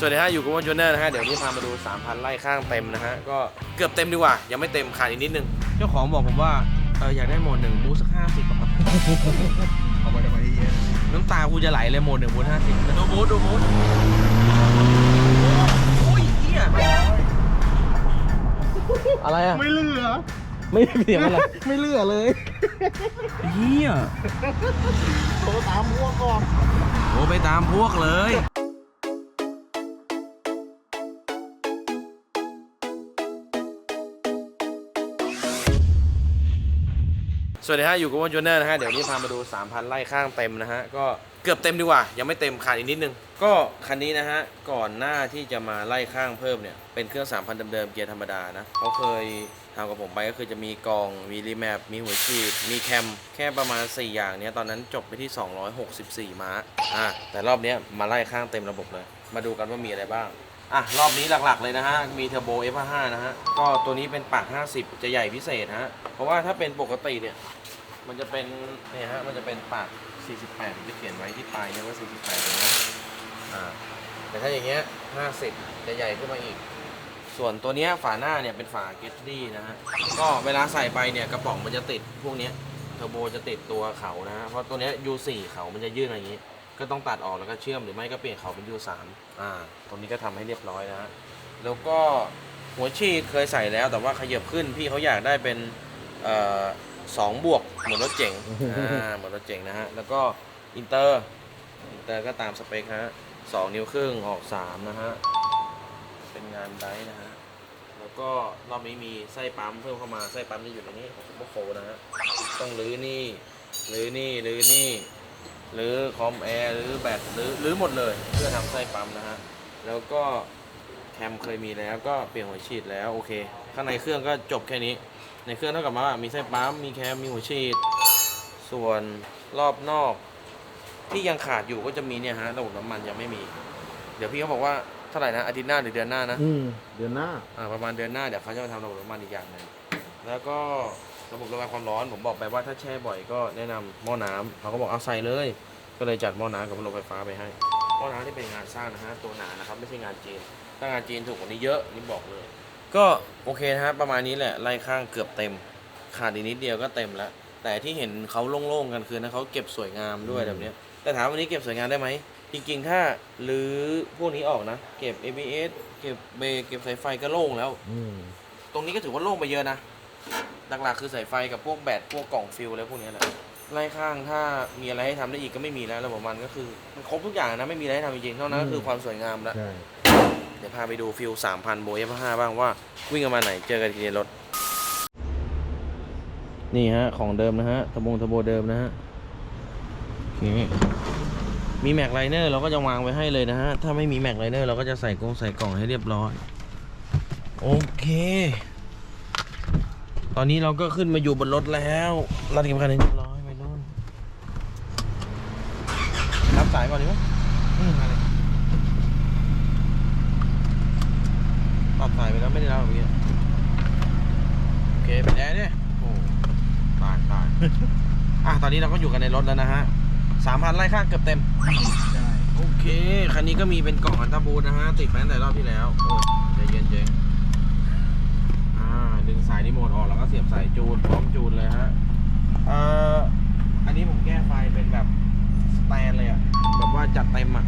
สวัสดีฮะอยู่กับวอนจูเนอร์นะฮะเดี๋ยวนี้พามาดู 3,000ไร่ข้างเต็มนะฮะก็เกือบเต็มดีกว่า ยังไม่เต็มขาดอีกนิดนึง เจ้าของบอกผมว่าเอออยากได้โหมดหนึ่งบูสสักห้าสิบครับเอาไปทำไมเยอะน้ำตากูจะไหลเลยโหมดหนึ่งบูสห้าสิบดูบูสดูบูสโอ้ยเฮียอะไรอะไม่เหลือ ไม่ได้เสียงอะไรไม่เหลือเลยเฮียโทรตามพวกก่อนโอ้ไปตามพวกเลย สวัสดีฮะอยู่กับวอนจูเนอร์นะฮะเดี๋ยวนี้พามาดู 3,000ไร่ข้างเต็มนะฮะก็เกือบเต็มดีกว่า ยังไม่เต็มขาดอีกนิดนึง ก็คันนี้นะฮะก่อนหน้าที่จะมาไล่ข้างเพิ่มเนี่ยเป็นเครื่อง 3,000เดิมๆเกียร์ธรรมดานะเขาเคยทำกับผมไปก็คือจะมีกองมีรีแมปมีหัวฉีดมีแคม แค่ประมาณ 4 อย่างเนี้ยตอนนั้นจบไปที่ 264 ม้าอะแต่รอบเนี้ยมาไล่ข้างเต็มระบบเลย มาดูกันว่ามีอะไรบ้างอะ รอบนี้หลักๆเลยนะฮะ มีเทอร์โบ F5 นะฮะ ก็ตัวนี้เป็นปาก 50 จะใหญ่พิเศษฮะ เพราะว่าถ้าเป็นปกติเนี่ย มันจะเป็นเนี่ยฮะมันจะเป็นปาก 48ผมจะเขียนไว้ที่ปลายเนี่ยว่า 48เลยนะอ่าแต่ถ้าอย่างเงี้ย 50 จะใหญ่ขึ้นมาอีก ส่วนตัวเนี้ยฝาหน้าเนี่ยเป็นฝาเกตตี้นะฮะก็เวลาใส่ไปเนี่ยกระป๋องมันจะติดพวกเนี้ยเทอร์โบจะติดตัวเขานะฮะเพราะตัวเนี้ย U4 เขามันจะยื่นอะไรอย่างงี้ ก็ต้องตัดออกแล้วก็เชื่อมหรือไม่ก็เปลี่ยนเขาเป็น U3 อ่าตรงนี้ก็ทำให้เรียบร้อยนะฮะแล้วก็หัวฉีดเคยใส่แล้วแต่ว่าขยับขึ้นพี่เขาอยากได้เป็นเอ่อ สองบวกเหมือนรถเจ๋งอ่าเหมือนรถเจ๋งนะฮะ แล้วก็อินเตอร์ อินเตอร์ก็ตามสเปคฮะสองนิ้วครึ่งออกสามนะฮะ เป็นงานไดร์นะฮะ แล้วก็รอบนี้มีไส้ปั๊มเพิ่มเข้ามา ไส้ปั๊มจะอยู่ในนี้ของซุปเปอร์โคนะฮะ ต้องรื้อนี่รื้อนี่รื้อนี่หรือคอมแอร์หรือแบตหรือหรือหมดเลย เพื่อทำไส้ปั๊มนะฮะ แล้วก็แคมเคยมีแล้วก็เปลี่ยนหัวฉีดแล้วโอเค ข้างในเครื่องก็จบแค่นี้ ในเครื่องเท่ากับว่ามีไส้ปั๊มมีแคมมีหัวฉีด ส่วนรอบนอก ที่ยังขาดอยู่ก็จะมีเนี่ยฮะระบบน้ำมันยังไม่มี เดี๋ยวพี่เขาบอกว่าเท่าไหร่นะอาทิตย์หน้าหรือเดือนหน้านะอืมเดือนหน้าอ่าประมาณเดือนหน้าเดี๋ยวเขาจะมาทำระบบน้ำมันอีกอย่างหนึ่งแล้วก็ระบบระบายความร้อนผมบอกไปว่าถ้าแช่บ่อยก็แนะนำหม้อน้ำเขาก็บอกเอาใส่เลย ก็เลยจัดหม้อน้ำกับพัดลมไฟฟ้าไปให้หม้อน้ำที่เป็นงานสร้างนะฮะตัวหนานะครับไม่ใช่งานจีนถ้างานจีนถูกกว่านี้เยอะนี่บอกเลย ก็โอเคนะฮะประมาณนี้แหละไล่ข้างเกือบเต็ม ขาดอีกนิดเดียวก็เต็มแล้ว แต่ที่เห็นเขาโล่งๆกันคือนะเขาเก็บสวยงามด้วยแบบเนี้ยแต่ถามวันนี้เก็บสวยงามได้ไหมจริงๆถ้ารื้อพวกนี้ออกนะ เก็บ ABS เก็บเบรกเก็บสายไฟก็โล่งแล้ว อืมตรงนี้ก็ถือว่าโล่งไปเยอะนะหลักๆคือสายไฟกับพวกแบตพวกกล่องฟิลอะไรพวกนี้แหละไล่ข้างถ้ามีอะไรให้ทำได้อีกก็ไม่มีแล้วระบบมันก็คือมันครบทุกอย่างนะไม่มีอะไรให้ทำจริงๆเท่านั้นก็คือความสวยงามแล้วใช่ เดี๋ยวพาไปดูฟิล3,000โบย5บ้างว่าวิ่งกันมาไหนเจอกันทีในรถ นี่ฮะ ของเดิมนะฮะทะบงทะโบเดิมนะฮะโอเคมีแม็กไลเนอร์เราก็จะวางไว้ให้เลยนะฮะ ถ้าไม่มีแม็กไลเนอร์เราก็จะใส่กรงใส่กล่องให้เรียบร้อย โอเค ตอนนี้เราก็ขึ้นมาอยู่บนรถแล้วรัดเข็มขัดให้เรียบร้อยไปนู่นรับสายก่อนดีไหมอืมมาเลยตัดสายไปแล้วไม่ได้รับเมื่อกี้โอเคเป็นแอร์เนี่ยโอ้ตายตาย อะตอนนี้เราก็อยู่กันในรถแล้วนะฮะสามพันไล่ข้างเกือบเต็มใช่โอเค คันนี้ก็มีเป็นกล่องอันตาบูนนะฮะ ติดแป้นแต่รอบที่แล้ว โอ้ยใจเย็นเจงอ่า ดึงสายรีโมทออกแล้วก็เสียบสายจูน พร้อมจูนเลยฮะ เอ่อ อันนี้ผมแก้ไฟเป็นแบบสแตนเลยอะแบบว่าจัดเต็มอะ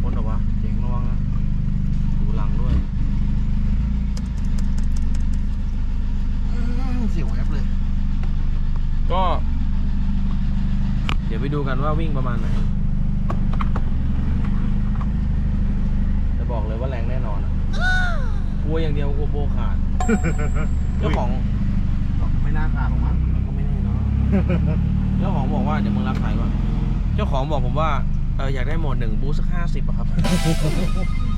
พ้นเหรอวะเจ๋งระวังนะดูหลังด้วย เสียวแอปเลย ก็ เดี๋ยวไปดูกันว่าวิ่งประมาณไหน จะบอกเลยว่าแรงแน่นอนอะกลัวอย่างเดียวกลัวโบขาด เจ้าของไม่น่าขาดหรอกมั้งก็ไม่แน่เนอะเจ้าของบอกว่าเดี๋ยวมึงรับสายก่อน เจ้าของบอกผมว่าเอออยากได้โหมดหนึ่งบูสสักห้าสิบอะครับ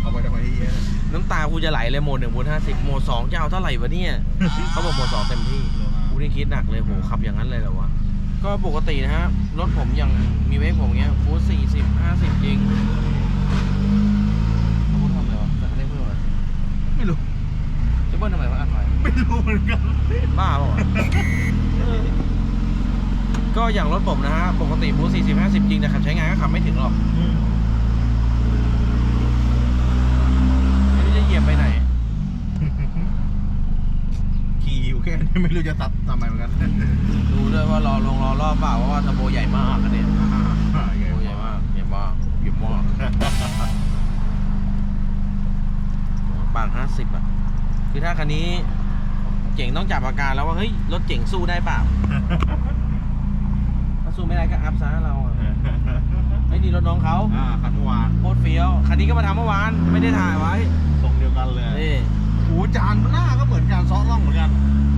เอาไปทำไมเยอะน้ำตากูจะไหลเลยโหมดหนึ่งบูสห้าสิบโหมดสองจะเอาเท่าไหร่วะเนี่ย เขาบอกโหมดสองเต็มที่กูนี่คิดหนักเลยโหขับอย่างนั้นเลยเหรอวะ ก็ปกตินะฮะ รถผมอย่างมีเวฟผมเงี้ยฟูดสี่สิบห้าสิบจริงเขาพูดทำอะไรวะจะเล่นเพื่ออะไรไม่รู้จะเบิ้ลทำไมวะอันไว้ไม่รู้เหมือนกันบ้าเปล่าวะเออก็อย่างรถผมนะฮะ ปกติบูธ40 50จริงแต่ขับใช้งานก็ขับไม่ถึงหรอกไม่รู้จะเหยียบไปไหน ขี่อยู่ แค่นี้ไม่รู้จะตัดทำไมเหมือนกันดูด้วยว่ารอลงรอรอบเปล่าเพราะว่าเทอร์โบใหญ่มากอันเนี้ยอ่าเทอร์โบใหญ่มากใหญ่มากใหญ่มากบางห้าสิบอะ คือถ้าคันนี้เจ๋งต้องจับอาการแล้วว่าเฮ้ยรถเจ๋งสู้ได้เปล่า ถ้าสู้ไม่ได้ก็อัพซะเราอะไอ้ยนี่รถน้องเขาอ่าคันเมื่อวานโคตรเฟี้ยว คันนี้ก็มาทำเมื่อวานไม่ได้ถ่ายไว้ทรงเดียวกันเลยนี่โอ้จานหน้าก็เหมือนจานซอสล่องเหมือนกัน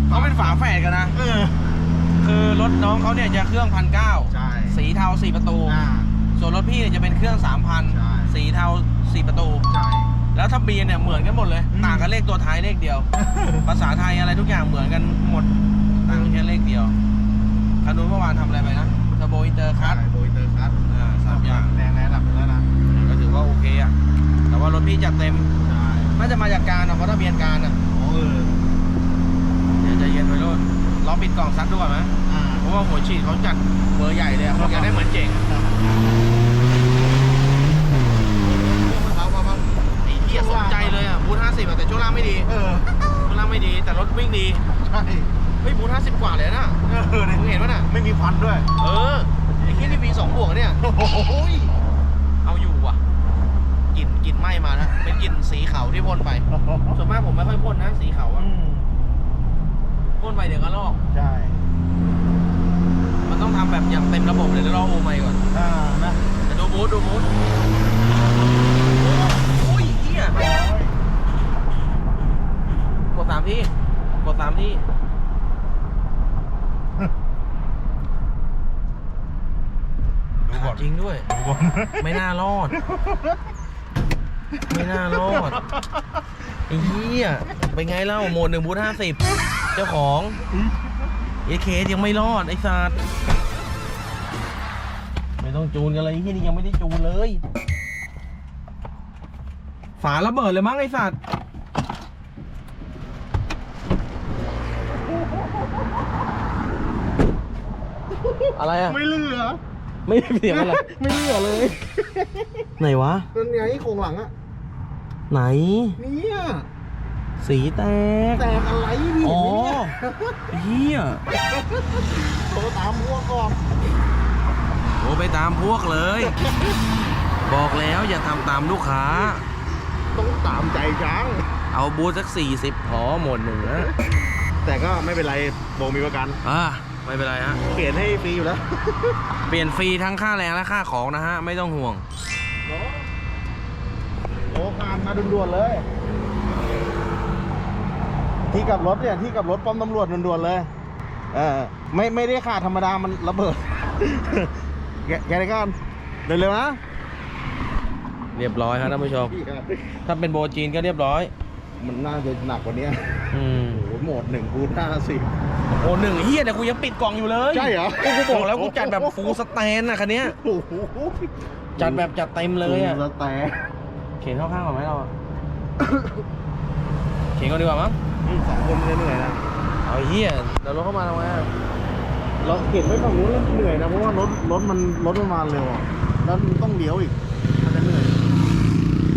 เขาเป็นฝาแฝดกันนะ เออ คือรถน้องเขาเนี่ยจะเครื่องพันเก้าใช่ สีเทาสี่ประตู อ่า ส่วนรถพี่เนี่ยจะเป็นเครื่องใช่3,000สีเทาสี่ประตู ใช่ แล้วทะเบียนเนี่ยเหมือนกันหมดเลย อืม ต่างกันเลขตัวท้ายเลขเดียว ภาษาไทยอะไรทุกอย่างเหมือนกันหมดต่างกันแค่เลขเดียวคันนู้นเมื่อวานทำอะไรไปนะเทอร์โบอินเตอร์คัตโดยเตอร์คัสอ่าสามอย่างแรงในระดับหนึงแล้วนะ ก็ถือว่าโอเคอะแต่ว่ารถพี่จัดเต็ม ใช่ น่าจะมาจากการอะเพราะทะเบียนการอะโอ้เออ เดี๋ยวใจเย็นไว้รุ่น ลองปิดกล่องซักดูก่อนไหมอ่าเพราะว่าหัวฉีดเขาจัดเบอร์ใหญ่เลยอะเขาอยากได้เหมือนเจ๋งเขาก็มาไอ้เหี้ยสนใจเลยอะบูธห้าสิบแต่ช่วงล่างไม่ดีเออช่วงล่างไม่ดีแต่รถวิ่งดีใช่เฮ้ยบูธห้าสิบกว่าเลยนะเออมึงเห็นปะน่ะไม่มีควันด้วยเออไอ้เหี้ยนี่มีสองบวกเนี่ยโอ้โหยเอาอยู่ว่ะกลิ่นกลิ่นไหม้มานะเป็นกลิ่นสีขาวที่พ่นไปส่วนมากผมไม่ค่อยพ่นนะสีขาวอะ อืม พ่นไปเดี๋ยวก็ลอก ใช่มันต้องทำแบบอย่างเต็มระบบเลยเดี๋ยวลอกโอไมก่อนอ่านะแต่ดูบูธดูบูธโอ้ยเหี้ยกดสามที่กดสามที่ดูก่อนจริงด้วย ดูก่อน ไม่น่ารอด ไม่น่ารอด ไอ้เหี้ยเป็นไงเล่าโหมดหนึ่งบูธห้าสิบเจ้าของไอ้เคสยังไม่รอดไอ้สัตว์ไม่ต้องจูนกันเลยไอ้เหี้ยนี่ยังไม่ได้จูนเลย ฝาระเบิดเลยมั้งไอ้สัตว์อะไรอะไม่เหลือ ไม่ได้เสียงอะไร ไม่เหลือเลย ไหนวะ นั่นไงโครงหลังอะ ไหน เนี่ย สีแตก แตกอะไรพี่อ๋อเนี่ยเฮียโทรตามพวกก่อนโอ้ไปตามพวกเลย บอกแล้วอย่าทำตามลูกค้า ต้องตามใจช้าง เอาบูธสักสี่สิบพอหมดหนึ่งนะแต่ก็ไม่เป็นไรโบมีประกัน อ่าไม่เป็นไรฮะ เปลี่ยนให้ฟรีอยู่แล้ว เปลี่ยนฟรีทั้งค่าแรงและค่าของนะฮะ ไม่ต้องห่วงโอ้คานมาด่วนๆเลย ที่กับรถเนี่ยที่กับรถป้อมตำรวจด่วนๆเลยเออไม่ไม่ได้ขาดธรรมดามันระเบิดแกแกได้ก่อนเร็วๆนะ เรียบร้อยครับท่านผู้ชม ถ้าเป็นโบจีนก็เรียบร้อย มันน่าจะหนักกว่านี้อืมโอ้โหโหมดหนึ่งคูณห้าสิบโอ้หนึ่งเฮียเนี่ยกูยังปิดกล่องอยู่เลย ใช่เหรอ กูกูบอกแล้วกูจัดแบบฟูลสแตนนะคันนี้จัดแบบจัดเต็มเลยอะสแตน เข็นเข้าข้างก่อนไหมเราอะเข็นก่อนดีกว่ามั้งอืมสองคนจะเหนื่อยนะเอาไอ้เฮียเดี๋ยวรถเข้ามาทำไมอะเราเข็นไว้ฝั่งนู้นแล้วเหนื่อยนะเพราะว่ารถรถมันรถมันมาเร็วอะแล้วมันต้องเลี้ยวอีกมันจะเหนื่อย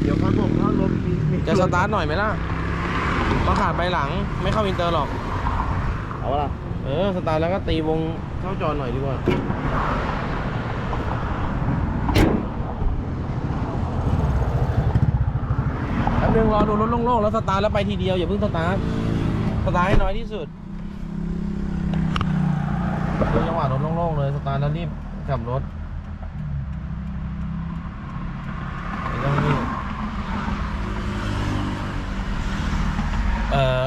เดี๋ยวครับผมถ้ารถมีมีจะสตาร์ทหน่อยไหมล่ะต้องขาดไปหลังไม่เข้าอินเตอร์หรอก เอาวะล่ะเออสตาร์ทแล้วก็ตีวงเข้าจอหน่อยดีกว่า แป๊บนึงรอดูรถโล่งๆแล้วสตาร์ทแล้วไปทีเดียวอย่าเพิ่งสตาร์ทสตาร์ทให้น้อยที่สุดดูจังหวะรถโล่งๆเลยสตาร์ทแล้วรีบกลับรถไม่ต้องรีบเอ่อ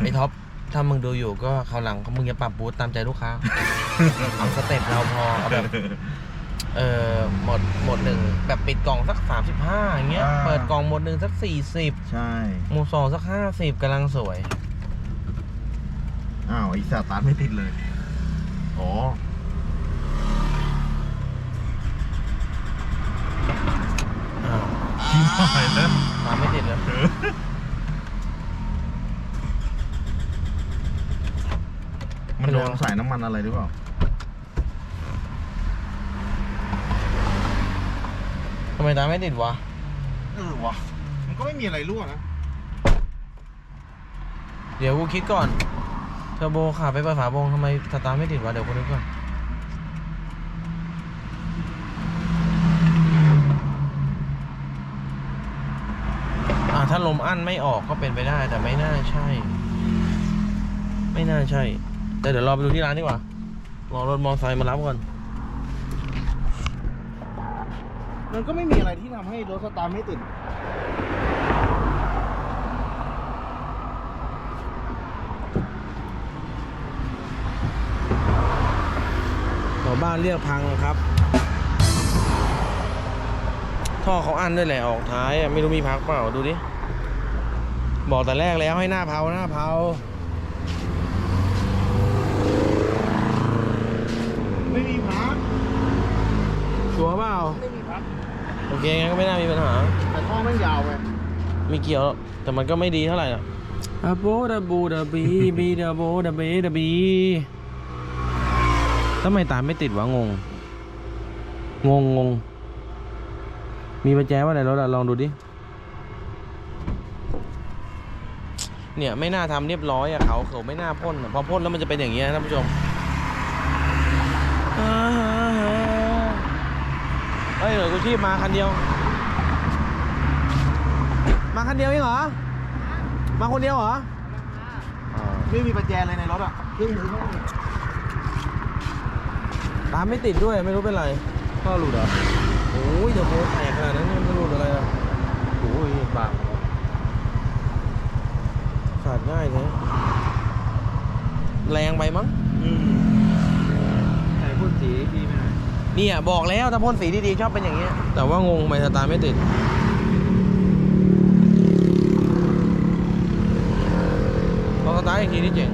ไอ้ท็อปถ้ามึงดูอยู่ก็คราวหลังมึงอย่าปรับบูธตามใจลูกค้า เอาสเต็ปเราพอเอาแบบ เออหมดหมดหนึ่งแบบปิดกล่องสักสามสิบห้าอย่างเงี้ยเปิดกล่องหมดหนึ่งสักสี่สิบใช่ หมดสองสักห้าสิบกำลังสวย อ้าวไอ้สตาร์ทไม่ติดเลย อ๋อ อ้าวชิบหายแล้วตามไม่ติดเลยมันโดนสายน้ำมันอะไรหรือเปล่า ทำ ไมตามไม่ติดวะ เออวะมันก็ไม่มีอะไรรั่วนะ เดี๋ยวกูคิดก่อน เทอร์โบขาไปเปิดฝาโปรงทำไมสตาร์ทไม่ติดวะ เดี๋ยวกูนึกก่อน อ่าถ้าลมอั้นไม่ออกก็เป็นไปได้แต่ไม่น่าใช่ ไม่น่าใช่ แต่เดี๋ยวรอไปดูที่ร้านดีกว่า รอรถมอเตอร์ไซค์มารับก่อน มันก็ไม่มีอะไรที่ทำให้รถสตาร์ทไม่ติดแถวบ้านเรียกพังครับ ท่อเขาอั้นด้วยแหละออกท้ายอะไม่รู้มีพักเปล่าดูดิ บอกแต่แรกแล้วให้หน้าเผาหน้าเผาไม่มีพักชัวร์เปล่าไม่มีพัก โอเคงั้นก็ไม่น่ามีปัญหา แต่ท่อแม่งยาวไงไม่เกี่ยวหรอกแต่มันก็ไม่ดีเท่าไหร่อะอะโบดาบูดาบีบีดาโบดาบีดาบีทำไมตามไม่ติดวะงง งงงง มีประแจว่าไหนรถอะลองดูดิ เนี่ยไม่น่าทำเรียบร้อยอะเขาเขาไม่น่าพ่นอะพอพ่นแล้วมันจะเป็นอย่างเงี้ยนะท่านผู้ชมอ่าฮะฮะเฮ้ยเหลือกูชีพมาคันเดียว มาคันเดียวเองเหรอ มาคนเดียวเหรออ่าไม่มีประแจเลยในรถอะเครื่องมือก็ไม่มีตามไม่ติดด้วยไม่รู้เป็นไรก็หลุดเหรอโอ้ยเดี๋ยวโบแตกขนาดนั้นมันจะหลุดอะไรอะโอ้ยบางขาดง่ายเลยแรงไปมั้งใส่พ่นสีดีไหม เนี่ยบอกแล้วถ้าพ่นสีดีๆชอบเป็นอย่างเงี้ยแต่ว่างงทำไมสตาร์ไม่ติดลองสตาร์อีกทีนี่เจ๋ง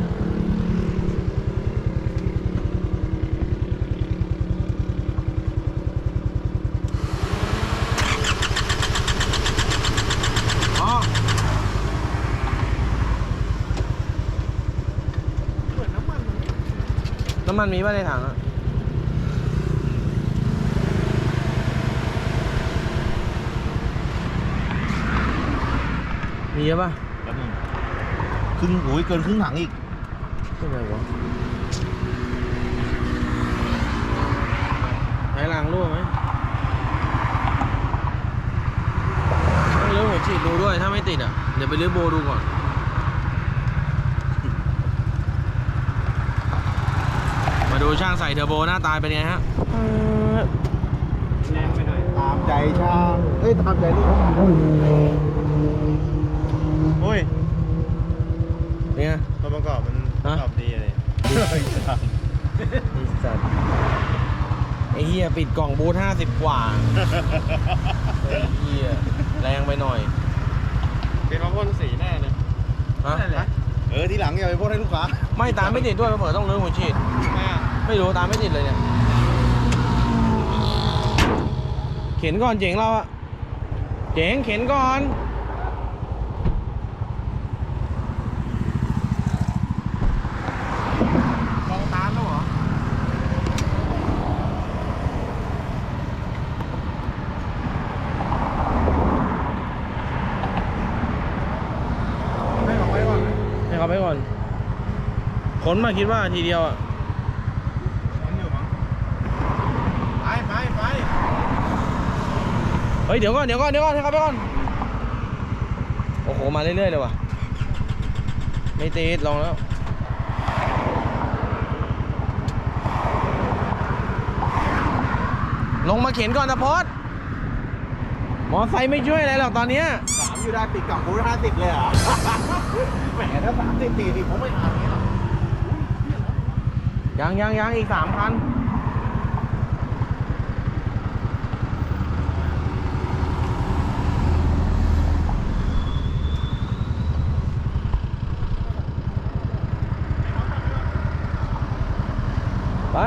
น้ำมันมันไม่น้ำมันมีป่ะในถังอะ มีเยอะป่ะแบบนึงครึ่งโอ้ยเกินครึ่งถังอีกเป็นไงวะไหนรางรั่วไหมต้องรื้อหัวฉีดดูด้วยถ้าไม่ติดอะ เดี๋ยวไปรื้อโบดูก่อนมาดูช่างใส่เทอร์โบหน้าตายเป็นไงฮะแรงไปหน่อย ตามใจช่าง เอ้ย ตามใจลูก โอ้ยเป็นไงตัวประกอบมันประกอบดีเลยไอ้สัตว์ไอ้เหี้ยปิดกล่องบูทห้าสิบกว่าไอ้เหี้ยแรงไปหน่อยเป็นมาพ่นสีแน่เลยฮะเออทีหลังอย่าไปพ่นให้ลูกค้าไม่ตามไม่ติดด้วยเผื่อต้องรื้อหัวฉีดแม่ไม่รู้ตามไม่ติดเลยเนี่ย เข็นก่อนเจ๋งเราอะเจ๋งเข็นก่อน มองตามแล้วเหรอ ให้ออกไปก่อนไหม ให้เขาไปก่อน ขนมาคิดว่าทีเดียวอะมันอยู่มั้งไปไปไปเฮ้ยเดี๋ยวก่อนเดี๋ยวก่อนเดี๋ยวก่อนให้เขาไปก่อนโอ้โหมาเรื่อยๆเลยว่ะไม่ติดลองแล้วลงมาเข็นก่อนนะพอดมอไซค์ไม่ช่วยอะไรหรอกตอนเนี้ยสามอยู่ได้ปิดกล่องบูธห้าสิบเลยเหรอ แหมถ้าสามสิบสี่สิบผมไม่ทำอย่างนี้หรอก ยังยังยังอีกสามพันไป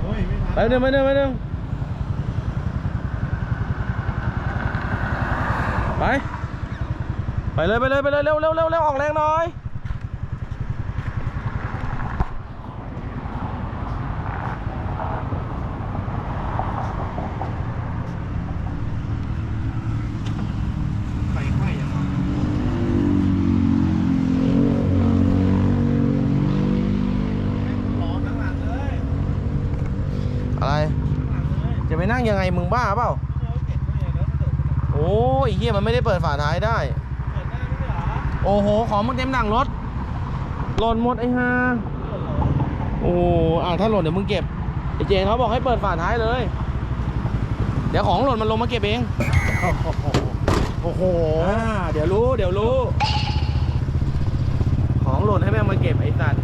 โอ้ยไม่ไปทันหนึ่งไปหนึ่งไปหนึ่งไป ไปเลยไปเลยไปเลยเร็วเร็วเร็วเร็วออกแรงหน่อย นั่งยังไงมึงบ้าเปล่าโอ้ยเฮียมันไม่ได้เปิดฝาท้ายได้ โอ้โห ของมึงเต็มหนังรถ หล่นหมดไอ้ห่าโอ้โหอ่าถ้าหล่นเดี๋ยวมึงเก็บไอ้เจนเขาบอกให้เปิดฝาท้ายเลย เดี๋ยวของหล่นมันลงมาเก็บเอง โอ้โหอ่าเดี๋ยวรู้ เดี๋ยวรู้ ของหล่นให้แม่งมาเก็บไอ้สัตว์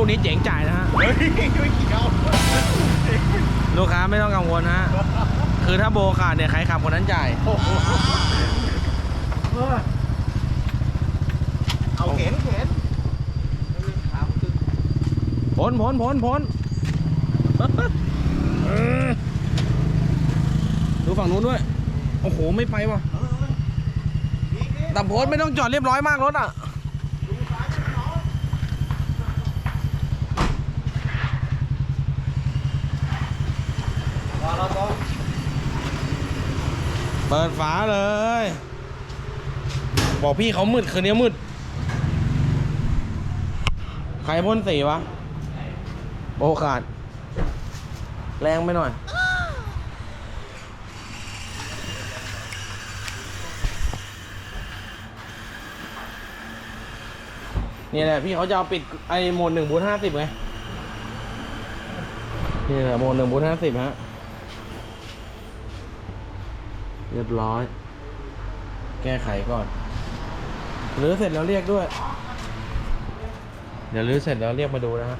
ลูกนี้เจ๋งจ่ายนะฮะเฮ้ยไม่เกี่ยวลูกค้าไม่ต้องกังวลฮะ คือถ้าโบขาดเนี่ยใครขับคนนั้นจ่าย โอ้โหเออเอาเข็นเข็นพ้นพ้นพ้นพ้นเออดูฝั่งนู้นด้วย โอ้โห ไม่ไปว่ะแต่โพสไม่ต้องจอดเรียบร้อยมากรถอะ เปิดฝาเลย บอกพี่เขามืดคืนนี้มืด ใครพ่นสีวะ โอขาด แรงไปหน่อยนี่แหละพี่เขาจะเอาปิดไอ้โหมดหนึ่งบูทห้าสิบไงนี่แหละโหมดหนึ่งบูทห้าสิบฮะ เรียบร้อย แก้ไขก่อน หรือเสร็จแล้วเรียกด้วย เดี๋ยวรื้อเสร็จแล้วเรียกมาดูนะฮะ